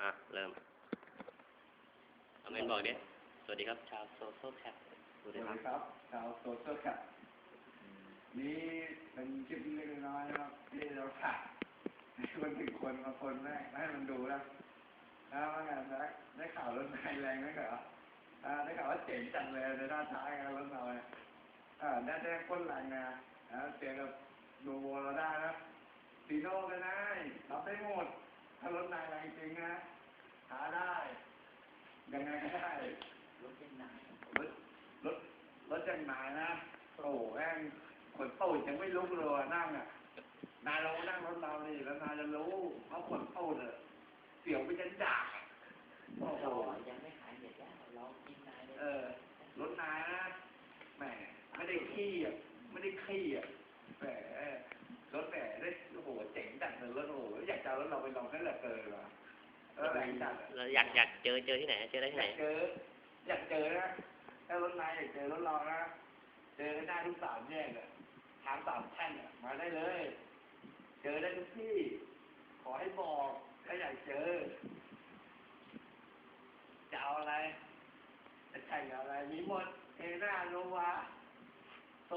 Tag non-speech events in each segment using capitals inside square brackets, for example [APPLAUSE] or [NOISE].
อะ เริ่มเอาเมนบอกดิสวัสดีครับ ชาวโซเชียลแคปสวัสสดีวัสครับดีครับ ชาวโซเชียลแคปนี่เป็นคลิปเล็กๆน้อยๆนะครับที่เราถ่ายให้มันถึงคนมาคนแรกให้มันดูนะนะว่าไงนะได้ข่าวรถไฟแรงไหมเหรออ่าได้ข่าวว่าเจ๋งจังเลยในด้านท้ายกันรถเราเนี่ยอ่าได้ได้ก้นแรงนะนะเจอกับดูโวเราได้นะฟีโน่ก็ได้รับได้หมด ถ้ารถนายแรงจริงนะหาได้ ยังไงก็ได้รถยังหนารถรถรถยังหนานะโอ้โหแม่งขนตูดยังไม่ลุกเลยอะนั่งอะนายลองนั่งรถเรานี่แล้วนายจะรู้เขาขนตูดอะเสียวไปยันด่าอะโอ้โหยังไม่หายเด็ดแล้วเรากินนายเลยเออรถนายนะแหมไม่ได้ขี้อะไม่ได้ขี้อะ เออแรงจัดอะแล้วอยากอยากเจอเจอที่ไหนเจอได้ที่อไหนยากเจอ อยากเจอนะถ้ารถนายอยากเจอรถเรานะเจอได้ทุกสามแยกอะทางสามแท่งอะมาได้เลย เจอได้ทุกที่ ขอให้บอกถ้าอยากเจอ จะเอาอะไรจะแข่งเอาอะไร มีหมดเอน่าโนวาโต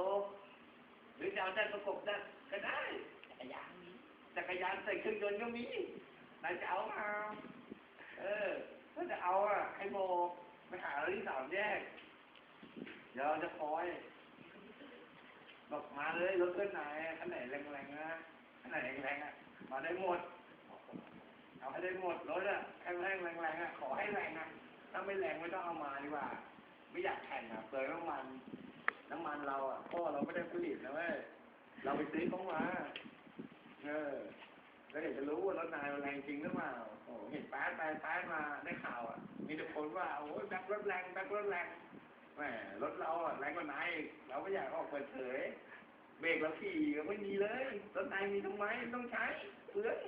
หรือจะเอาได้ประกบได้ก็ได้จักรยานนี้จักรยานใส่เครื่องยนต์ก็มี นายจะเอาเอาเออ ถ้าจะเอาอะให้โมไปหาเราที่สามแยก เดี๋ยวเราจะคอย บอกมาเลยรถเพื่อนไหนคันไหนแรงๆนะคันไหนแรงๆอะ มาได้หมด เอาให้ได้หมดรถอะแข็งแรงแรงๆอะ ขอให้แรงอะ ถ้าไม่แรงไม่ต้องเอามาดีกว่า ไม่อยากแข่งอะเปลืองน้ำมัน น้ำมันเราอะพ่อเราไม่ได้ผลิตนะเว้ย เราไปซื้อเขามา เออ แล้วเดี๋ยวจะรู้ว่ารถนายมันแรงจริงหรือเปล่าโอ้โหเห็นป๊ดไปแป๊ดมาได้ข่าวอะ มีแต่คนว่าโอ้ยแบ็ครถแรงแบ็ครถแรงแหมรถเราอะแรงกว่านายเราไม่อยากออกเปิดเผยเบรกเราขี่ก็ไม่มีเลยรถนายมีทำไมต้องใช้เปลือง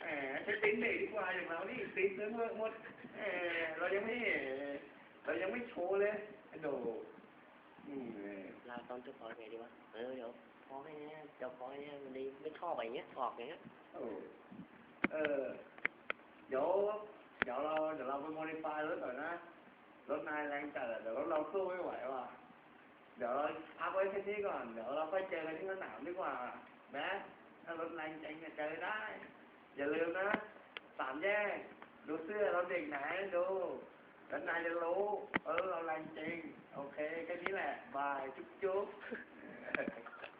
แหมใช้ติ้นเบรกดีกว่าอย่างเรานี่ติ้นเปลือหมดแหมเรายังไม่เรายังไม่โชว์เลยโด ตอนจะพอไงดีวะ เออเดี๋ยวพอแค่เนี้ยเดี๋ยวพอแค่เนี้ยมันดีไม่ชอบอะไรเงี้ยออกอย่างเงี้ยโอ้เออ เดี๋ยว เดี๋ยวเรา เดี๋ยวเราไปโมดิฟายรถก่อนนะ รถนายแรงจัดอะเดี๋ยวรถเราสู้ไม่ไหวว่ะ เดี๋ยวเราพักไว้แค่นี้ก่อน เดี๋ยวเราค่อยเจอกันที่สนามดีกว่าแม้ถ้ารถแรงจริงเนี่ยเจอได้ อย่าลืมนะ สามแยก ดูเสื้อเราเด็กไหนดู đến nay lên lú? Ừ làm chi ok cái này là bài chút chút [LAUGHS]